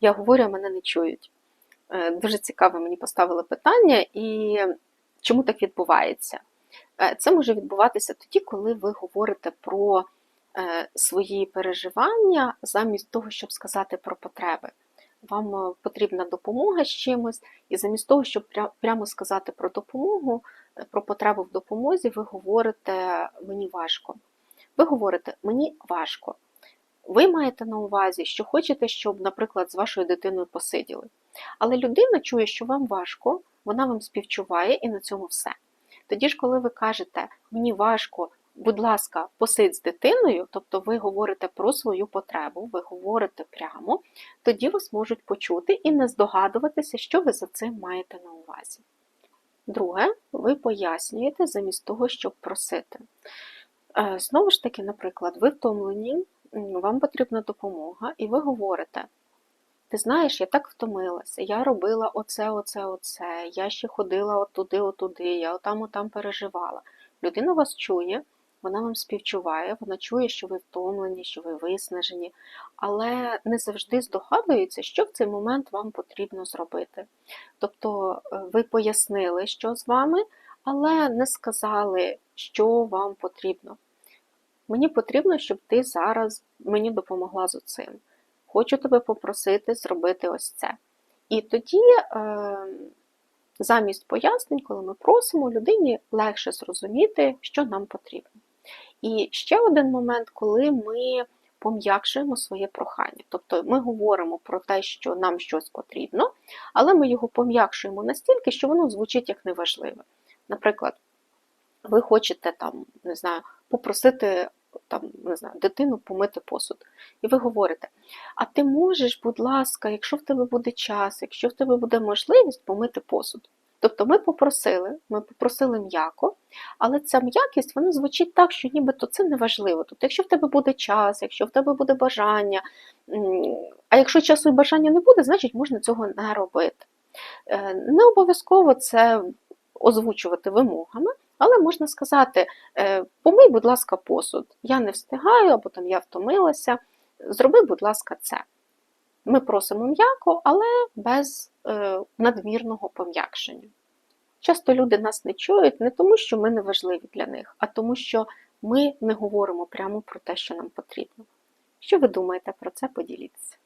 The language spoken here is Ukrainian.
я говорю, а мене не чують. Е, Дуже цікаве мені поставили питання, і чому так відбувається? Е, Це може відбуватися тоді, коли ви говорите про е, свої переживання замість того, щоб сказати про потреби. Вам потрібна допомога з чимось, і замість того, щоб прямо сказати про допомогу, про потребу в допомозі, ви говорите мені важко. Ви говорите мені важко. Ви маєте на увазі, що хочете, щоб, наприклад, з вашою дитиною посиділи. Але людина чує, що вам важко, вона вам співчуває і на цьому все. Тоді ж, коли ви кажете мені важко, будь ласка, посидь з дитиною, тобто ви говорите про свою потребу, ви говорите прямо, тоді вас можуть почути і не здогадуватися, що ви за цим маєте на увазі. Друге, ви пояснюєте замість того, щоб просити. Е, Знову ж таки, наприклад, ви втомлені, вам потрібна допомога, і ви говорите: ти знаєш, я так втомилася, я робила оце, оце, оце, я ще ходила отуди, отуди, я отам, отам переживала. Людина вас чує, вона вам співчуває, вона чує, що ви втомлені, що ви виснажені, але не завжди здогадується, що в цей момент вам потрібно зробити. Тобто е, ви пояснили, що з вами, але не сказали, що вам потрібно. Мені потрібно, щоб ти зараз мені допомогла з цим. Хочу тебе попросити зробити ось це. І тоді, е, замість пояснень, коли ми просимо, людині легше зрозуміти, що нам потрібно. І ще один момент, коли ми пом'якшуємо своє прохання. Тобто ми говоримо про те, що нам щось потрібно, але ми його пом'якшуємо настільки, що воно звучить як неважливе. Наприклад, ви хочете там, не знаю, попросити там, не знаю, дитину помити посуд. І ви говорите: а ти можеш, будь ласка, якщо в тебе буде час, якщо в тебе буде можливість помити посуд. Тобто ми попросили, ми попросили м'яко, але ця м'якість вона звучить так, що нібито це не важливо. Тобто, якщо в тебе буде час, якщо в тебе буде бажання, а якщо часу і бажання не буде, значить можна цього не робити. Е, Не обов'язково це озвучувати вимогами, але можна сказати: е, помий, будь ласка, посуд. Я не встигаю, або там я втомилася. Зроби, будь ласка, це. Ми просимо м'яко, але без е, надмірного пом'якшення. Часто люди нас не чують не тому, що ми не важливі для них, а тому, що ми не говоримо прямо про те, що нам потрібно. Що ви думаєте про це? Поділіться.